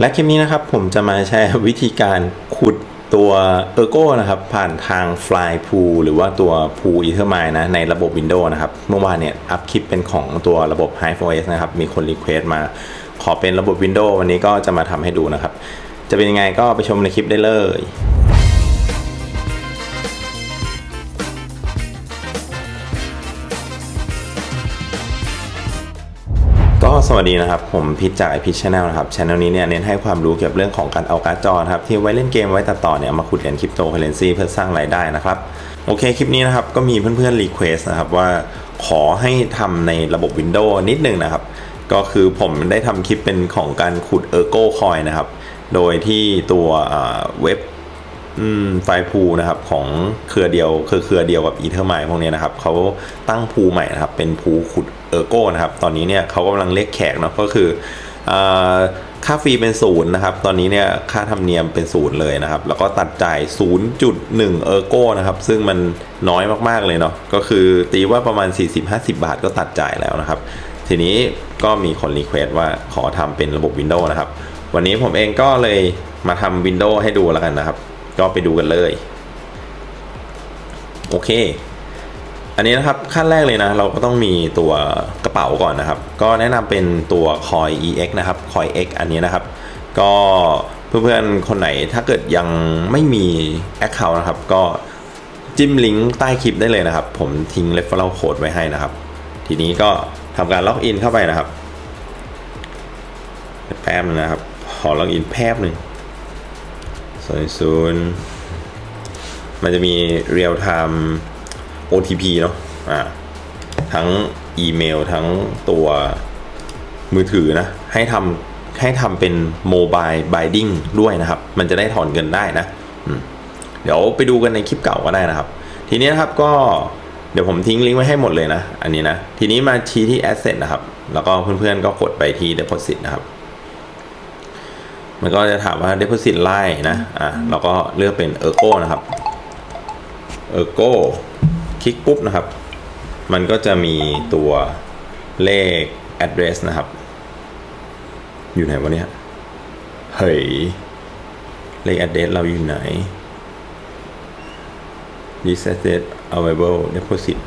และคลิปนี้นะครับผมจะมาแชร์วิธีการขุดตัวเออร์โก้นะครับผ่านทาง Fly Pool หรือว่าตัว Pool Ethermine นะในระบบ Windows นะครับ เมื่อวานเนี่ยอัพคลิปเป็นของตัวระบบ HiveOS นะครับ มีคนรีเควสต์มาขอเป็นระบบ Windows วันนี้ก็จะมาทำให้ดูนะครับ จะเป็นยังไงก็ไปชมในคลิปได้เลย สวัสดีนะครับ ผมพิจากไอพิชแนลนะครับช anel นี้เนี่ยเน้นให้ความรู้เกี่ยวกับเรื่องของการเอาการ์ดจอนะครับที่ไว้เล่นเกมไว้ตัดต่อเนี่ยมาขุดเหรียญคริปโตเคอเรนซีเพื่อสร้างรายได้นะครับโอเคคลิปนี้นะครับก็มีเพื่อนๆรีเควสนะครับว่าขอให้ทำในระบบ Windows นิดนึงนะครับ ก็คือผมได้ทำคลิปเป็นของการขุด Ergo Coin นะครับ โดยที่ตัวเว็บไฟพูนะครับของเครือเดียวคือเครือเดียวกับอีเทอร์ไมพวกนี้นะครับเขาตั้งพูใหม่นะครับเป็นพูขุด เออร์โก้นะครับ ตอนนี้เนี่ยเขากำลังเรียกแขกเนาะก็คืออค่าฟรีเป็นศูนย์นะครับ ตอนนี้เนี่ยค่าธรรมเนียมเป็นศูนย์เลยนะครับ แล้วก็ตัดจ่าย 0.1 เออร์โก้นะครับ ซึ่งมันน้อยมากๆเลยเนาะ ก็คือตีว่าประมาณ 40-50 บาทก็ตัดจ่ายแล้วนะครับ ทีนี้ก็มีคนรีเควสต์ว่าขอทำเป็นระบบ Windows นะครับ วันนี้ผมเองก็เลยมาทำ Windows ให้ดูแล้วกันนะครับ ก็ไปดูกันเลย โอเค อันนี้นะครับขั้นแรกเลยนะ เราก็ต้องมีตัวกระเป๋าก่อนนะครับ ก็แนะนำเป็นตัว Coin EX นะครับ Coin X อันนี้นะครับ ก็เพื่อนๆ คนไหนถ้าเกิดยังไม่มี Account นะครับ ก็จิ้มลิงก์ใต้คลิปได้เลยนะครับ ผมทิ้ง referral code ไว้ให้นะครับ ทีนี้ก็ทำการล็อกอินเข้าไปนะครับแป๊บนึงนะครับ ขอล็อกอินแป๊บหนึ่งศูนย์ศูนย์มันจะมี real time OTP เนาะอ่าทั้งอีเมลทั้งตัวมือถือนะ ให้ทำให้ทำเป็น mobile binding ด้วยนะครับ มันจะได้ถอนเงินได้นะเดี๋ยวไปดูกันในคลิปเก่าก็ได้นะครับ ทีนี้นะครับก็เดี๋ยวผมทิ้งลิงก์ไว้ให้หมดเลยนะ อันนี้นะ ทีนี้มาชี้ที่ asset นะครับ แล้วก็เพื่อนๆก็กดไปที่ deposit นะครับ มันก็จะถามว่า deposit ไล่นะ อะเราก็เลือกเป็น ergo นะครับ ergo ลิกปุ๊บนะครับ มันก็จะมีตัวเลข address นะครับ อยู่ไหนวะเนี่ยเฮ้ยเลข address เราอยู่ไหน this asset available deposit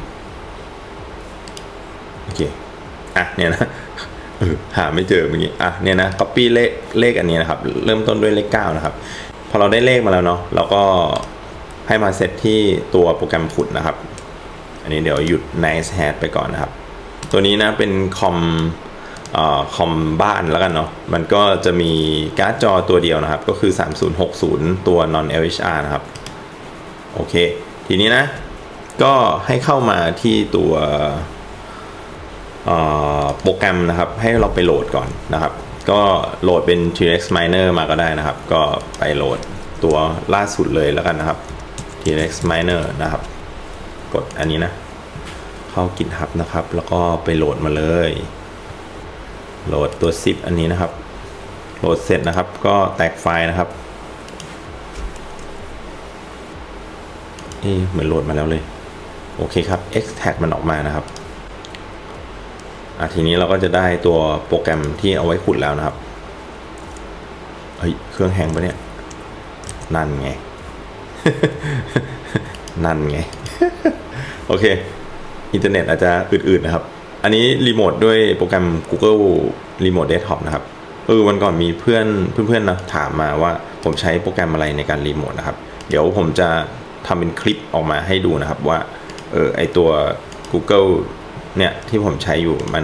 โอเค อะเนี่ยนะหาไม่เจอเมื่อกี้ อะเนี่ยนะ copy เลขเลขอันนี้นะครับ เริ่มต้นด้วยเลข 9 นะครับ พอเราได้เลขมาแล้วเนาะเราก็ให้มาเซตที่ตัวโปรแกรมขุดนะครับ นนี้เดี๋ยวหยุด nice hat ไปก่อนนะครับ ตัวนี้นะเป็นคอมอคอมบ้านแล้วกันเนาะ มันก็จะมีการ์ดจอตัวเดียวนะครับ ก็คือ 3060 ตัว non LHR นะครับ โอเค ทีนี้นะ ก็ให้เข้ามาที่ตัวโปรแกรมนะครับ ให้เราไปโหลดก่อนนะครับ ก็โหลดเป็น T-Rex Miner มาก็ได้นะครับ ก็ไปโหลดตัวล่าสุดเลยแล้วกันนะครับ T-Rex Miner นะครับ กดอันนี้นะ เข้า GitHub นะครับ แล้วก็ไปโหลดมาเลย โหลดตัว zip อันนี้นะครับ โหลดเสร็จนะครับ ก็แตกไฟล์นะครับเอ๊ะเหมือนโหลดมาแล้วเลย โอเคครับ extract มันออกมานะครับอะทีนี้เราก็จะได้ตัวโปรแกรมที่เอาไว้ขุดแล้วนะครับ เฮ้ย เครื่องแฮงปะเนี่ย นั่นไง นั่นไง โอเค อินเทอร์เน็ตอาจจะอืดๆนะครับ อันนี้รีโมทด้วยโปรแกรม Google Remote Desktop นะครับเออวันก่อนมีเพื่อนเพื่อนๆนะถามมาว่าผมใช้โปรแกรมอะไรในการรีโมทนะครับ เดี๋ยวผมจะทำเป็นคลิปออกมาให้ดูนะครับว่าเออไอตัว Google เนี่ยที่ผมใช้อยู่มัน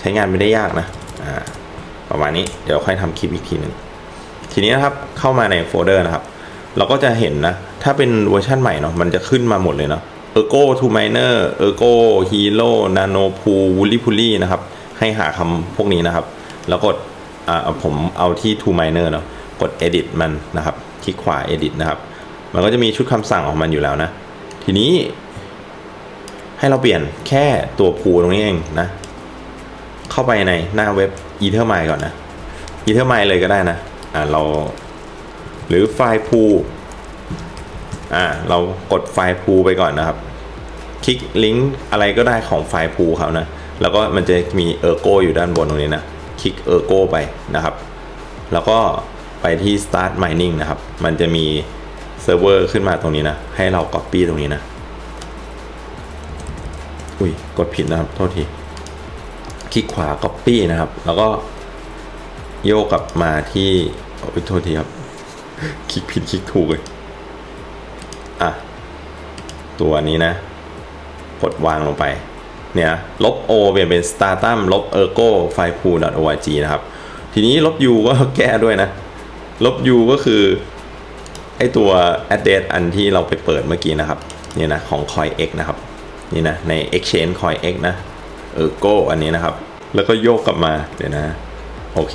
ใช้งานไม่ได้ยากนะอ่าประมาณนี้เดี๋ยวค่อยทำคลิปอีกทีหนึ่งทีนี้นะครับเข้ามาในโฟลเดอร์นะครับ เราก็จะเห็นนะ ถ้าเป็นเวอร์ชันใหม่เนาะมันจะขึ้นมาหมดเลยเนาะ Ergo to Miner Ergo Hero Nano Pool Woolly Pully นะครับ ให้หาคำพวกนี้นะครับ แล้วกดอ่าผมเอาที่ to Miner เนาะกด edit มันนะครับ คลิกขวา edit นะครับ มันก็จะมีชุดคำสั่งของมันอยู่แล้วนะ ทีนี้ ให้เราเปลี่ยนแค่ตัวพูตรงนี้เองนะ เข้าไปในหน้าเว็บ Ethermine ก่อนนะ Ethermine เลยก็ได้นะ อ่าเรา หรือไฟล์พู อ่าเรากดไฟล์พูไปก่อนนะครับ คลิกลิงก์อะไรก็ได้ของไฟล์พูเขานะ แล้วก็มันจะมีเออร์โกอยู่ด้านบนตรงนี้นะ คลิกเออร์โกไปนะครับ แล้วก็ไปที่ start mining นะครับ มันจะมีเซิร์ฟเวอร์ขึ้นมาตรงนี้นะ ให้เรา copy ตรงนี้นะ อุ้ย กดผิดนะครับ โทษที คลิกขวา copy นะครับ แล้วก็โยกกลับมาที่ โอ้ย โทษทีครับ คลิกผิด คลิกถูกเลย ตัวนี้นะ กดวางลงไป เนี่ยลบ o เปลี่ยนเป็น startum ลบ ergo f i l e pool org นะครับ ทีนี้ลบ u ก็แก้ด้วยนะ ลบ u ก็คือ ไอตัว address อันที่เราไปเปิดเมื่อกี้นะครับ นี่นะ ของ coinx นะครับ นี่นะ ใน exchange coinx นะ ergo อันนี้นะครับ แล้วก็โยกกลับมาเดี๋ยวนะ โอเค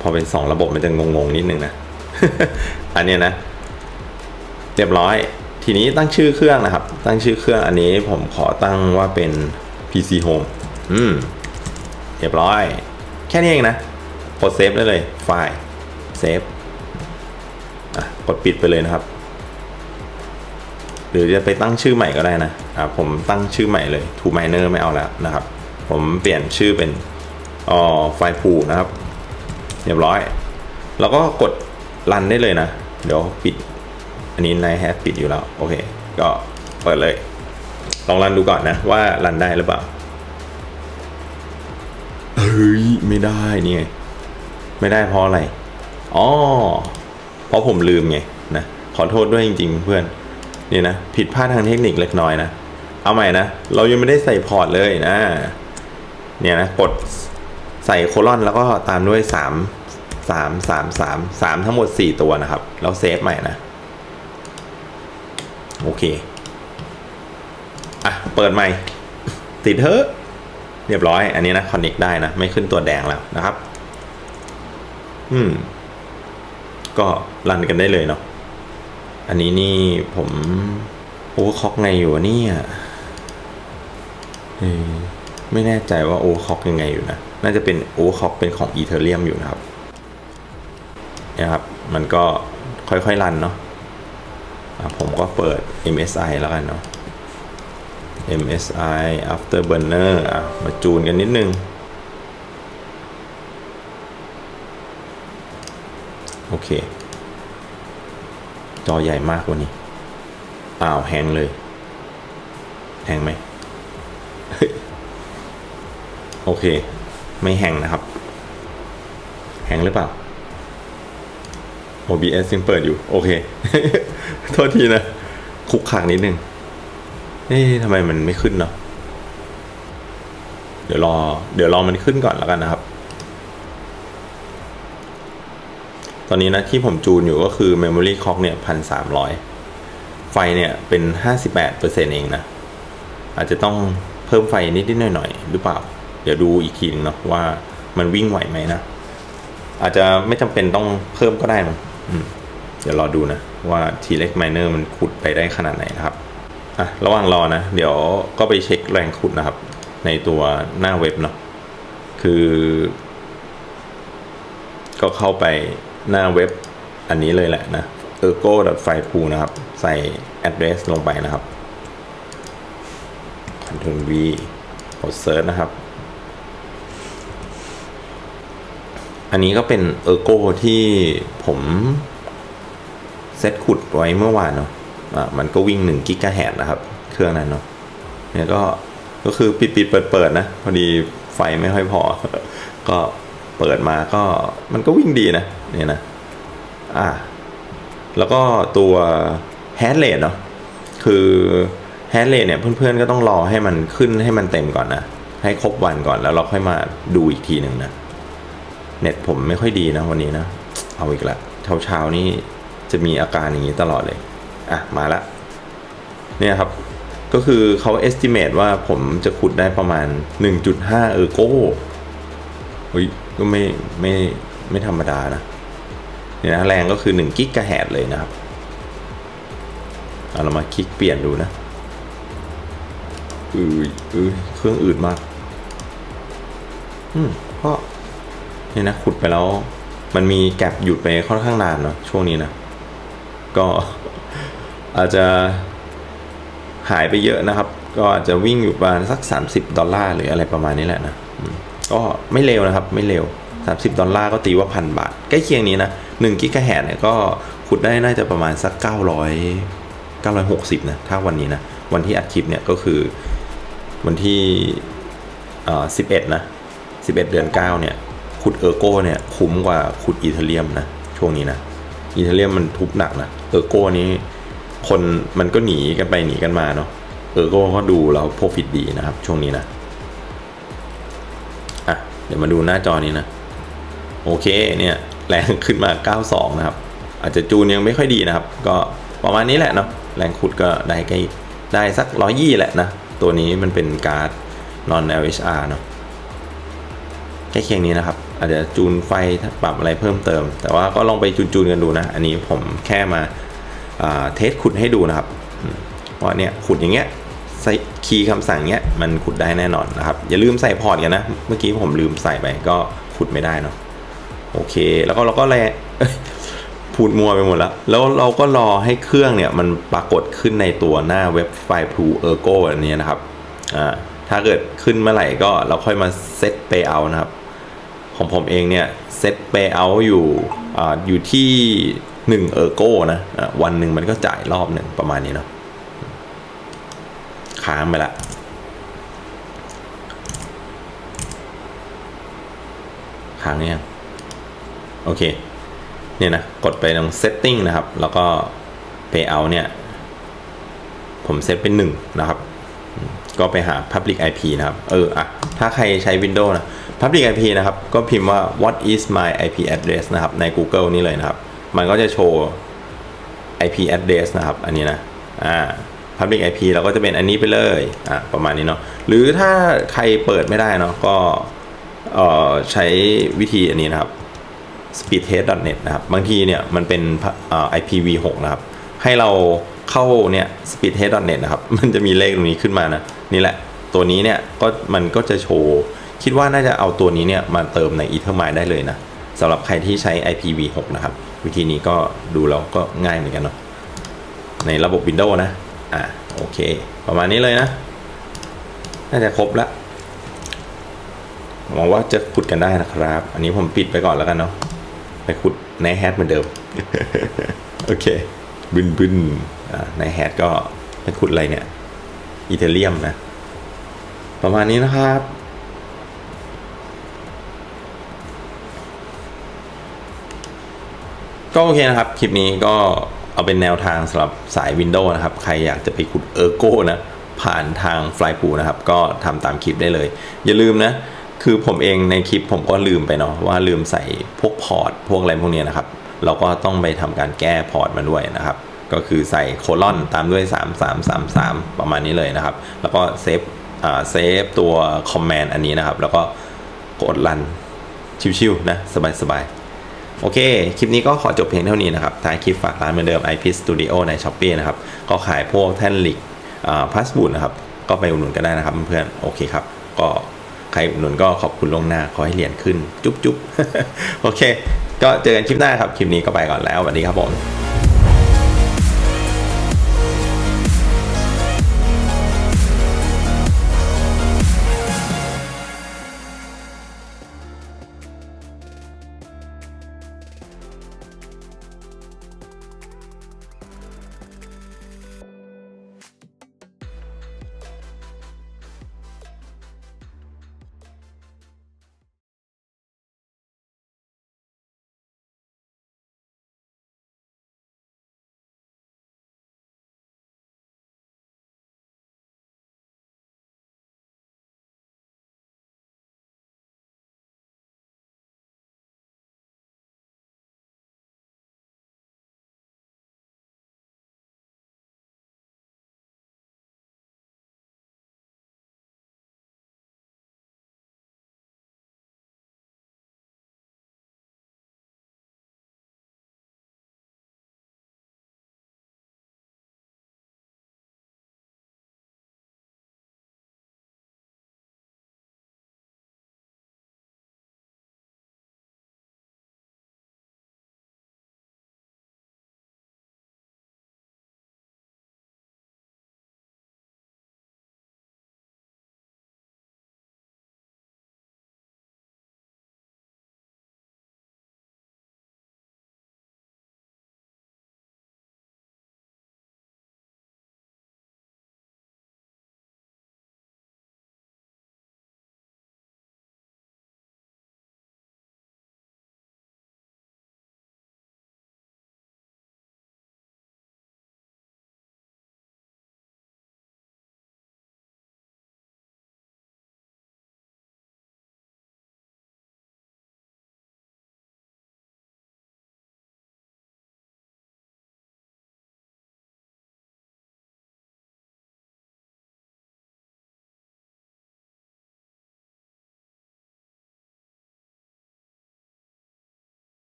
พอเป็น 2 ระบบมันจะงงๆนิดนึงนะ อันนี้นะเรียบร้อย ทีนี้ตั้งชื่อเครื่องนะครับ ตั้งชื่อเครื่องอันนี้ผมขอตั้งว่าเป็น PC Home อืมเรียบร้อย แค่นี้เองนะกดเซฟได้เลยไฟล์เซฟกดปิดไปเลยนะครับ หรือจะไปตั้งชื่อใหม่ก็ได้นะอะผมตั้งชื่อใหม่เลยทูไมเนอร์ไม่เอาแล้วนะครับ ผมเปลี่ยนชื่อเป็นอ๋อไฟล์พูนะครับ เรียบร้อย แล้วก็กดรันได้เลยนะ เดี๋ยวปิด นนี้นายแฮปปิดอยู่แล้ว โอเค ก็เปิดเลย ลองรันดูก่อนนะว่ารันได้หรือเปล่า เฮ้ย ไม่ได้นี่ไง ไม่ได้เพราะอะไร อ๋อ เพราะผมลืมไงนะ ขอโทษด้วยจริง ๆ เพื่อนนี่นะผิดพลาดทางเทคนิคเล็กน้อยนะ เอาใหม่นะ เรายังไม่ได้ใส่พอร์ตเลยนะ เนี่ยนะ กดใส่โคลอนแล้วก็ตามด้วยสามสามสามสามสามทั้งหมดสี่ตัวนะครับแล้วเซฟใหม่นะ โอเค อะ เปิดใหม่ ติดเถอะเรียบร้อย อันนี้นะคอนเน c t ได้นะ ไม่ขึ้นตัวแดงแล้วนะครับ อืม ก็รันกันได้เลยเนาะอันนี้นี่ผมโอเวอร์คล็อกไงอยู่เนี่ยเออไม่แน่ใจว่าโอเวอร์คล็อกยังไงอยู่นะ น่าจะเป็นโอเวอร์คล็อกเป็นของอีเทเรียมอยู่นะครับนี่ยครับ มันก็ค่อยๆรันเนาะ ผมก็เปิด MSI แล้วกันเนาะ MSI Afterburner อะมาจูนกันนิดนึง โอเค จอใหญ่มากกว่านี้อ้าวแฮงเลยแฮงไหม โอเค ไม่แฮงนะครับแฮงหรือเปล่า OBS ยังเปิดอยู่ โอเค โทษทีนะ คุกขากนิดนึงเอ๊ะทำไมมันไม่ขึ้นเนาะเดี๋ยวรอ เดี๋ยวรอมันขึ้นก่อนแล้วกันนะครับ ตอนนี้นะที่ผมจูนอยู่ก็คือ Memory Clock เนี่ยพันสามร้อยไฟเนี่ยเป็นห้าสิบแปดเปอร์เซ็นเองนะ อาจจะต้องเพิ่มไฟนิดๆหน่อยๆหรือเปล่า เดี๋ยวดูอีกทีนึงเนาะว่ามันวิ่งไหวไหมนะ อาจจะไม่จำเป็นต้องเพิ่มก็ได้มั้ง เดี๋ยวรอดูนะว่า T-Rex Miner มันขุดไปได้ขนาดไหนนะครับอะระหว่างรอนะ เดี๋ยวก็ไปเช็คแรงขุดนะครับ ในตัวหน้าเว็บเนาะคือ ก็เข้าไปหน้าเว็บอันนี้เลยแหละนะ ergo f i p o o นะครับ ใส่ address ลงไปนะครับ Ctrl V กด search นะครับ อันนี้ก็เป็น ergo ที่ผมเซตขุดไว้เมื่อวานเนาะอะมันก็วิ่ง1กิกะแฮตนะครับ เครื่องนั้นเนาะเนี่ยก็ก็คือปิดปิดเปิดเปิดนะ พอดีไฟไม่ค่อยพอ ก็เปิดมาก็มันก็วิ่งดีนะเนี่ยนะอ่าแล้วก็ตัวแฮ t เรทเนาะคือแฮ t เรทเนี่ยเพื่อนๆก็ต้องรอให้มันขึ้นให้มันเต็มก่อนนะ ให้ครบวันก่อนแล้วเราค่อยมาดูอีกทีหนึ่งนะ เน็ตผมไม่ค่อยดีนะวันนี้นะ เอาอีกละเช้าเช้าๆนี่จะมีอาการอย่างนี้ตลอดเลย อะ มาละ เนี่ยครับ ก็คือเขา estimate ว่าผมจะขุดได้ประมาณ 1.5 เออโก้เฮ้ยก็ไม่ไม่ไม่ธรรมดานะ เนี่ยนะแรงก็คือ1กิกะแฮตเลยนะครับ เอาเรามาคลิกเปลี่ยนดูนะอืออือเครื่องอืดมาก อืมก็เนี่นะขุดไปแล้ว มันมีแกลบหยุดไปค่อนข้างนานเนาะช่วงนี้นะ ก็อาจจะหายไปเยอะนะครับ ก็อาจจะวิ่งอยู่ประมาณสัก 30 ดอลลาร์หรืออะไรประมาณนี้แหละนะ ก็ไม่เร็วนะครับ ไม่เร็ว 30 ดอลลาร์ก็ตีว่าพันบาท ใกล้เคียงนี้นะ1กิกะแฮเนี่ยก็ขุดได้น่าจะประมาณสัก 900 960 นะ ถ้าวันนี้นะ วันที่อัดคลิปเนี่ยก็คือวันที่เอ่อ11 นะ 11 เดือน 9 เนี่ย ขุดเออร์โก้เนี่ยคุ้มกว่าขุดอีเทเรียมนะช่วงนี้นะอีเทเรียมมันทุบหนักนะเออร์โก้นี้คนมันก็หนีกันไปหนีกันมาเนาะเออร์โก้ก็ดูแล้วโปรฟิตดีนะครับ ช่วงนี้นะอะเดี๋ยวมาดูหน้าจอนี้นะ โอเคเนี่ยแรงขึ้นมา 92 นะครับ อาจจะจูนยังไม่ค่อยดีนะครับ ก็ประมาณนี้แหละเนาะแรงขุดก็ได้ใกล้ได้สักร้อยี่แหละนะ ตัวนี้มันเป็นการ์ด non LHR เนาะใกล้เคียงนี้นะครับ อาจจะจูนไฟปรับอะไรเพิ่มเติม แต่ว่าก็ลองไปจูนๆกันดูนะ อันนี้ผมแค่มาาเทสขุดให้ดูนะครับอืมว่าเนี่ยขุดอย่างเงี้ยใส่คีย์คำสั่งเนี้ยมันขุดได้แน่นอนนะครับ อย่าลืมใส่พอร์ตกันนะ เมื่อกี้ผมลืมใส่ไปก็ขุดไม่ได้เนาะโอเค แล้วก็เราก็แลเอ้ยพูดมัวไปหมดแล้ว แล้วเราก็รอให้เครื่องเนี่ยมันปรากฏขึ้นในตัวหน้าเว็บไฟล์ Pro Ergo อันนี้นะครับ อ่า ถ้าเกิดขึ้นเมื่อไหร่ก็เราค่อยมาเซต Payout นะครับ ของผมเองเนี่ยเซต Payout อยู่ออยู่ที่1 Ergo นะอะวันหนึ่งมันก็จ่ายรอบหนึ่งประมาณนี้เนาะค้างไปละค้างยังโอเค เนี่ยนะ กดไปตรง setting นะครับ แล้วก็ payout เนี่ย ผมเซตเป็นหนึ่งนะครับ ก็ไปหา public IP นะครับ เออ อะ ถ้าใครใช้ Windows นะ public IP นะครับ ก็พิมพ์ว่า what is my IP address นะครับ ใน Google นี่เลยนะครับ มันก็จะโชว์ IP address นะครับ อันนี้นะ อ่า Public IP เราก็จะเป็นอันนี้ไปเลย อะประมาณนี้เนาะ หรือถ้าใครเปิดไม่ได้เนาะ ก็ เอ่อ ใช้วิธีอันนี้นะครับ speedtest.net นะครับ บางทีเนี่ย มันเป็นเอ่อ IPv6 นะครับ ให้เราเข้าเนี่ย speedtest.net นะครับ มันจะมีเลขตรงนี้ขึ้นมานะ นี่แหละ ตัวนี้เนี่ย ก็มันก็จะโชว์ คิดว่าน่าจะเอาตัวนี้เนี่ยมาเติมใน Ethermine ได้เลยนะสำหรับใครที่ใช้ IPv6 นะครับ วิธีนี้ก็ดูแล้วก็ง่ายเหมือนกันเนาะในระบบ Windows นะ อ่าโอเค ประมาณนี้เลยนะ น่าจะครบละหวังว่าจะขุดกันได้นะครับ อันนี้ผมปิดไปก่อนแล้วกันเนาะไปขุดในแฮทเหมือนเดิม โอเคบึนบึนอ่าในแฮทก็ไปขุดอะไรเนี่ย อีเทเรียมนะ ประมาณนี้นะครับ ก็โอเคนะครับ คลิปนี้ก็เอาเป็นแนวทางสำหรับสาย Windows นะครับ ใครอยากจะไปขุด Ergo นะ ผ่านทาง Flypo นะครับ ก็ทำตามคลิปได้เลย อย่าลืมนะ คือผมเองในคลิปผมก็ลืมไปเนาะว่าลืมใส่พวกพอร์ต พวกอะไรพวกนี้นะครับ เราก็ต้องไปทำการแก้พอร์ตมาด้วยนะครับ ก็คือใส่โคลอนตามด้วย 3333 ประมาณนี้เลยนะครับ แล้วก็เซฟอ่าเซฟตัวคอมแมนด์อันนี้นะครับ แล้วก็กดรันชิวๆนะสบายๆ โอเค คลิปนี้ก็ขอจบเพียงเท่านี้นะครับท้ายคลิปฝากร้านเหมือนเดิม IP Studio ใน s h อ p e e นะครับ ก็ขายพวกแท่นหลิกพลาสบูดนะครับ ก็ไปอุดหนุนกันได้นะครับเพื่อนๆ โอเคครับ ก็ใครอุดหนุนก็ขอบคุณลวงหน้า ขอให้เหรียญขึ้น จุ๊บๆโอเค ก็เจอกันคลิปหน้าครับ คลิปนี้ก็ไปก่อนแล้วสวัสดีครับผม